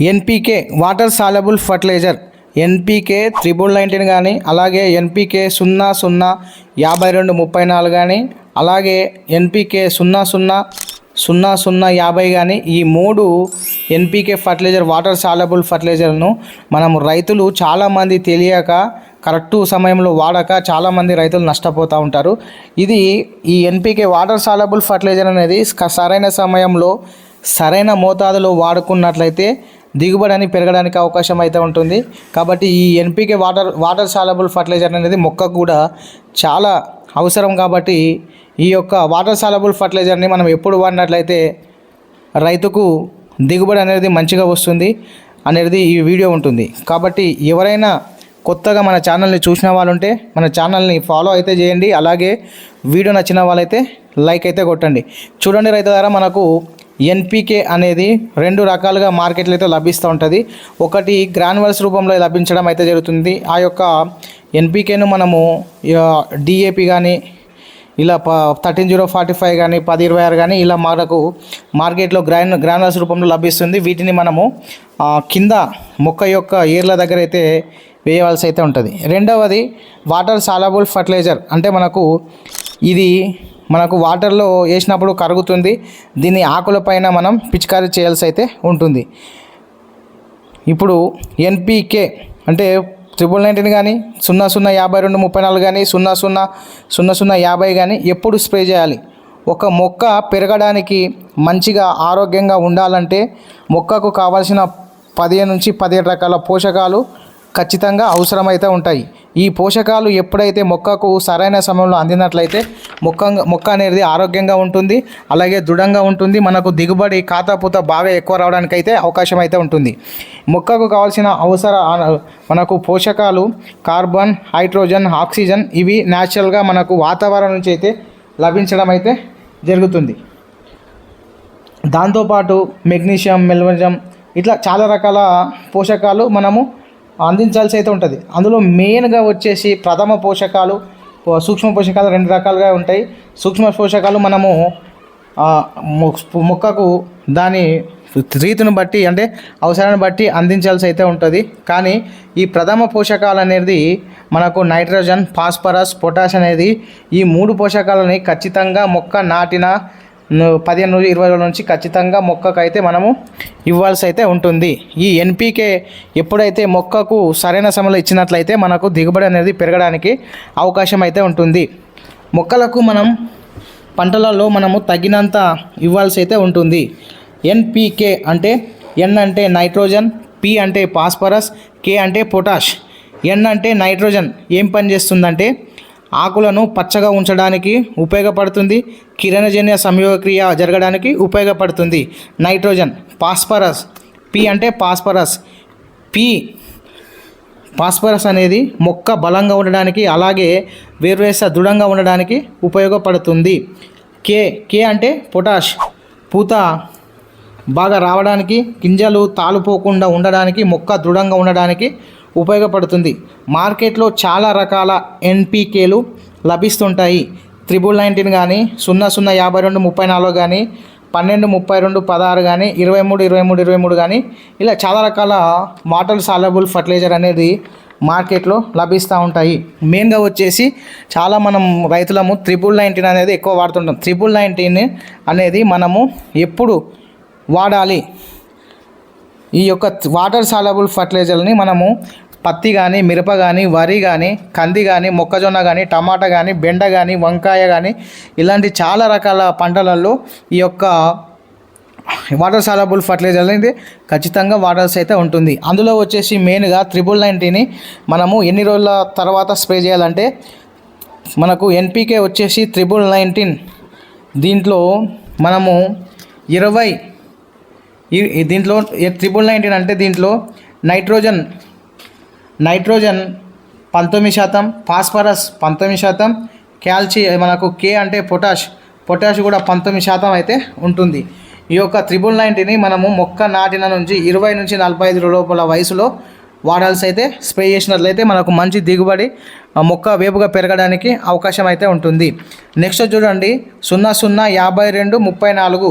NPK water soluble fertiliser. NPK triple nineteen కానీ అలాగే NPK సున్నా సున్నా యాభై రెండు ముప్పై నాలుగు కానీ అలాగే ఎన్పీకే సున్నా సున్నా సున్నా సున్నా యాభై కానీ ఈ మూడు ఎన్పీకే ఫర్టిలైజర్ వాటర్ సాలబుల్ ఫర్టిలైజర్ను మనము రైతులు చాలామంది తెలియక కరెక్టు సమయంలో వాడక చాలామంది రైతులు నష్టపోతూ ఉంటారు. ఇది ఈ ఎన్పీకే వాటర్ సాలబుల్ ఫర్టిలైజర్ అనేది సరైన సమయంలో సరైన మోతాదులో వాడుకున్నట్లయితే దిగుబడి అని పెరగడానికి అవకాశం అయితే ఉంటుంది. కాబట్టి ఈ NPK water water soluble fertiliser అనేది మొక్కకు కూడా చాలా అవసరం కాబట్టి ఈ యొక్క వాటర్ సాలబుల్ ఫర్టిలైజర్ని మనం ఎప్పుడు వాడినట్లయితే రైతుకు దిగుబడి అనేది మంచిగా వస్తుంది అనేది ఈ వీడియో ఉంటుంది. కాబట్టి ఎవరైనా కొత్తగా మన ఛానల్ని చూసిన వాళ్ళు ఉంటే మన ఛానల్ని ఫాలో అయితే చేయండి. అలాగే వీడియో నచ్చిన వాళ్ళైతే లైక్ అయితే కొట్టండి. చూడండి రైతు ద్వారా మనకు ఎన్పికే అనేది రెండు రకాలుగా మార్కెట్లో అయితే లభిస్తూ ఉంటుంది. ఒకటి గ్రాన్యువల్స్ రూపంలో లభించడం అయితే జరుగుతుంది. ఆ యొక్క ఎన్పికేను మనము డిఏపి కానీ ఇలా ప థర్టీన్ జీరో ఫార్టీ ఫైవ్ కానీ పది ఇరవై ఆరు కానీ ఇలా మనకు మార్కెట్లో గ్రాన్ గ్రానులస్ రూపంలో లభిస్తుంది. వీటిని మనము కింద మొక్క యొక్క ఏర్ల దగ్గర అయితే వేయవలసి అయితే ఉంటుంది. రెండవది వాటర్ సాలబుల్ ఫర్టిలైజర్. అంటే మనకు ఇది మనకు వాటర్లో వేసినప్పుడు కరుగుతుంది. దీన్ని ఆకులపైన మనం పిచికారీ చేయాల్సి అయితే ఉంటుంది. ఇప్పుడు ఎన్పికే అంటే ట్రిపుల్ నైన్టీన్ కానీ సున్నా సున్నా యాభై రెండు ముప్పై నాలుగు కానీ సున్నా సున్నా సున్నా సున్నా యాభై కానీ ఎప్పుడు స్ప్రే చేయాలి? ఒక మొక్క పెరగడానికి మంచిగా ఆరోగ్యంగా ఉండాలంటే మొక్కకు కావాల్సిన పదిహేను నుంచి పదిహేడు రకాల పోషకాలు ఖచ్చితంగా అవసరమైతే ఉంటాయి. ఈ పోషకాలు ఎప్పుడైతే మొక్కకు సరైన సమయంలో అందినట్లయితే మొక్క మొక్క అనేది ఆరోగ్యంగా ఉంటుంది అలాగే దృఢంగా ఉంటుంది మనకు దిగుబడి కాతాపూత బాగా ఎక్కువ రావడానికి అయితే అవకాశం అయితే ఉంటుంది. మొక్కకు కావాల్సిన అవసర మనకు పోషకాలు కార్బన్ హైడ్రోజన్ ఆక్సిజన్ ఇవి న్యాచురల్గా మనకు వాతావరణం నుంచి అయితే లభించడం అయితే జరుగుతుంది. దాంతోపాటు మెగ్నీషియం మెల్వజం ఇట్లా చాలా రకాల పోషకాలు మనము అందించాల్సి అయితే ఉంటుంది. అందులో మెయిన్గా వచ్చేసి ప్రథమ పోషకాలు సూక్ష్మ పోషకాలు రెండు రకాలుగా ఉంటాయి. సూక్ష్మ పోషకాలు మనము మొక్కకు దాని రీతిని బట్టి అంటే అవసరాన్ని బట్టి అందించాల్సి అయితే ఉంటుంది. కానీ ఈ ప్రథమ పోషకాలు అనేది మనకు నైట్రోజన్ ఫాస్ఫరస్ పొటాష్ అనేది ఈ మూడు పోషకాలని ఖచ్చితంగా మొక్క నాటిన పదిహేను రోజు ఇరవై రోజుల నుంచి ఖచ్చితంగా మొక్కకు అయితే మనము ఇవ్వాల్సి అయితే ఉంటుంది. ఈ ఎన్పికే ఎప్పుడైతే మొక్కకు సరైన సమయంలో ఇచ్చినట్లయితే మనకు దిగుబడి అనేది పెరగడానికి అవకాశం అయితే ఉంటుంది. మొక్కలకు మనం పంటలలో మనము తగినంత ఇవ్వాల్సి అయితే ఉంటుంది ఎన్పికే అంటే ఎన్ అంటే నైట్రోజన్ పి అంటే ఫాస్ఫరస్ కే అంటే పొటాష్. ఎన్ అంటే నైట్రోజన్ ఏం పని చేస్తుందంటే ఆకులను పచ్చగా ఉంచడానికి ఉపయోగపడుతుంది. కిరణజన్య సంయోగక్రియ జరగడానికి ఉపయోగపడుతుంది. నైట్రోజన్ ఫాస్ఫరస్ పి అంటే ఫాస్ఫరస్. పి ఫాస్ఫరస్ అనేది మొక్క బలంగా ఉండడానికి అలాగే వేరువేస దృఢంగా ఉండడానికి ఉపయోగపడుతుంది. కే కే అంటే పొటాష్. పూత బాగా రావడానికి గింజలు తాలుపోకుండా ఉండడానికి మొక్క దృఢంగా ఉండడానికి ఉపయోగపడుతుంది. మార్కెట్లో చాలా రకాల ఎన్పికేలు లభిస్తుంటాయి. త్రిబుల్ నైన్టీన్ కానీ సున్నా సున్నా యాభై రెండు ముప్పై నాలుగు కానీ పన్నెండు ముప్పై రెండు పదహారు కానీ ఇరవై మూడు ఇరవై మూడు ఇరవై మూడు కానీ ఇలా చాలా రకాల వాటర్ సాలబుల్ ఫర్టిలైజర్ అనేది మార్కెట్లో లభిస్తూ ఉంటాయి. మెయిన్గా వచ్చేసి చాలా మనం రైతులము త్రిబుల్ నైన్టీన్ అనేది ఎక్కువ వాడుతుంటాం. త్రిబుల్ నైన్టీన్ అనేది మనము ఎప్పుడు వాడాలి? ఈ యొక్క వాటర్ సాలబుల్ ఫర్టిలైజర్ని మనము పత్తి కానీ మిరప కానీ వరి కానీ కంది కానీ మొక్కజొన్న కానీ టమాటా కానీ బెండ కానీ వంకాయ కానీ ఇలాంటి చాలా రకాల పంటలలో ఈ యొక్క వాటర్ సాలబుల్ ఫర్టిలైజర్ అనేది ఖచ్చితంగా వాటర్స్ అయితే ఉంటుంది. అందులో వచ్చేసి మెయిన్గా త్రిబుల్ నైన్టీని మనము ఎన్ని రోజుల తర్వాత స్ప్రే చేయాలంటే మనకు ఎన్పికే వచ్చేసి త్రిబుల్ నైన్టీన్. దీంట్లో మనము ఇరవై ఈ దీంట్లో త్రిబుల్ నైన్టీన్ అంటే దీంట్లో నైట్రోజన్ నైట్రోజన్ పంతొమ్మిది శాతం ఫాస్ఫరస్ పంతొమ్మిది శాతం కాల్చి మనకు కే అంటే పొటాష్ పొటాష్ కూడా పంతొమ్మిది శాతం అయితే ఉంటుంది. ఈ యొక్క త్రిబుల్ నైన్టీని మనము మొక్క నాటిన నుంచి ఇరవై నుంచి నలభై ఐదు లోపల వయసులో వాడాల్సి అయితే స్ప్రే చేసినట్లయితే మనకు మంచి దిగుబడి మొక్క వేపుగా పెరగడానికి అవకాశం అయితే ఉంటుంది. నెక్స్ట్ చూడండి సున్నా సున్నా యాభై రెండు ముప్పై నాలుగు.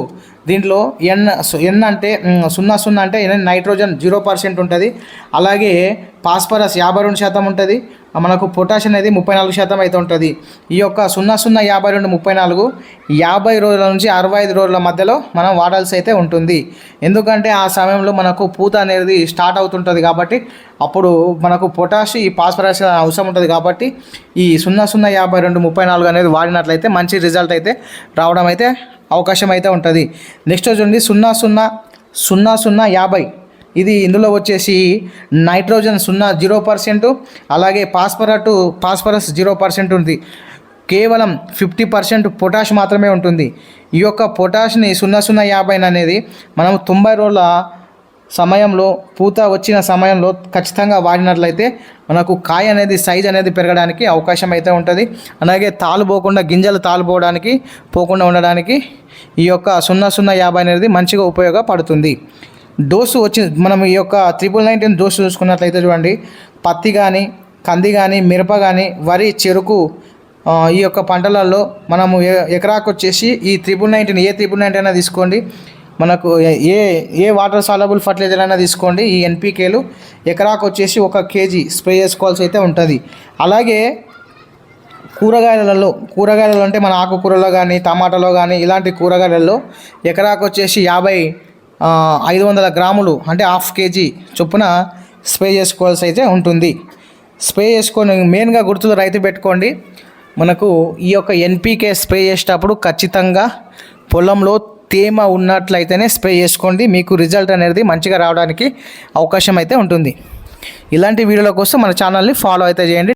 దీంట్లో ఎన్ ఎన్ అంటే సున్నా సున్నా అంటే నైట్రోజన్ జీరో పర్సెంట్ ఉంటుంది. అలాగే పాస్పరస్ యాభై రెండు శాతం ఉంటుంది. మనకు పొటాష్ అనేది ముప్పై నాలుగు శాతం అయితే ఉంటుంది. ఈ యొక్క సున్నా సున్నా యాభై రెండు ముప్పై నాలుగు యాభై రోజుల నుంచి అరవై ఐదు రోజుల మధ్యలో మనం వాడాల్సి అయితే ఉంటుంది. ఎందుకంటే ఆ సమయంలో మనకు పూత అనేది స్టార్ట్ అవుతుంటుంది కాబట్టి అప్పుడు మనకు పొటాష్ ఈ పాస్పరస్ అవసరం ఉంటుంది కాబట్టి ఈ సున్నా సున్నా యాభై రెండు ముప్పై నాలుగు అనేది వాడినట్లయితే మంచి రిజల్ట్ అయితే రావడం అయితే అవకాశం అయితే ఉంటుంది. నెక్స్ట్ చూడండి సున్నా సున్నా సున్నా సున్నా యాభై ఇది ఇందులో వచ్చేసి నైట్రోజన్ సున్నా జీరో పర్సెంట్ అలాగే పాస్పరటు పాస్పరస్ జీరో పర్సెంట్ ఉంది. కేవలం ఫిఫ్టీ పర్సెంట్ పొటాష్ మాత్రమే ఉంటుంది. ఈ యొక్క పొటాష్ని సున్నా సున్నా యాభై అనేది మనం తొంభై రోజుల సమయంలో పూత వచ్చిన సమయంలో ఖచ్చితంగా వాడినట్లయితే మనకు కాయ అనేది సైజ్ అనేది పెరగడానికి అవకాశం అయితే ఉంటుంది. అలాగే తాలు పోకుండా గింజలు తాలు పోవడానికి పోకుండా ఉండడానికి ఈ యొక్క సున్నా సున్నా యాభై అనేది మంచిగా ఉపయోగపడుతుంది. డోసు వచ్చి మనం ఈ యొక్క త్రిపుల్ నైన్టీన్ డోసు చూసుకున్నట్లయితే చూడండి పత్తి కానీ కంది కానీ మిరప కానీ వరి చెరుకు ఈ యొక్క పంటలలో మనము ఎ- ఎకరాకు వచ్చేసి ఈ త్రిపుల్ నైన్టీన్ ఏ త్రిపుల్ నైన్టీన్ అయినా తీసుకోండి. మనకు ఏ- ఏ వాటర్ సాలబుల్ ఫర్టిలైజర్ అయినా తీసుకోండి. ఈ ఎన్పికేలు ఎకరాకు వచ్చేసి ఒక కేజీ స్ప్రే చేసుకోవాల్సి అయితే ఉంటుంది. అలాగే కూరగాయలలో కూరగాయలలో అంటే మన ఆకుకూరలో కానీ టమాటాలో కానీ ఇలాంటి కూరగాయలలో ఎకరాకు వచ్చేసి యాభై ఐదు వందల గ్రాములు అంటే హాఫ్ కేజీ చొప్పున స్ప్రే చేసుకోవాల్సి అయితే ఉంటుంది. స్ప్రే చేసుకొని మెయిన్గా గుర్తులు రైతు పెట్టుకోండి. మనకు ఈ యొక్క ఎన్పికే స్ప్రే చేసేటప్పుడు ఖచ్చితంగా పొలంలో తేమ ఉన్నట్లయితేనే స్ప్రే చేసుకోండి. మీకు రిజల్ట్ అనేది మంచిగా రావడానికి అవకాశం అయితే ఉంటుంది. ఇలాంటి వీడియోల కోసం మన ఛానల్ని ఫాలో అయితే చేయండి.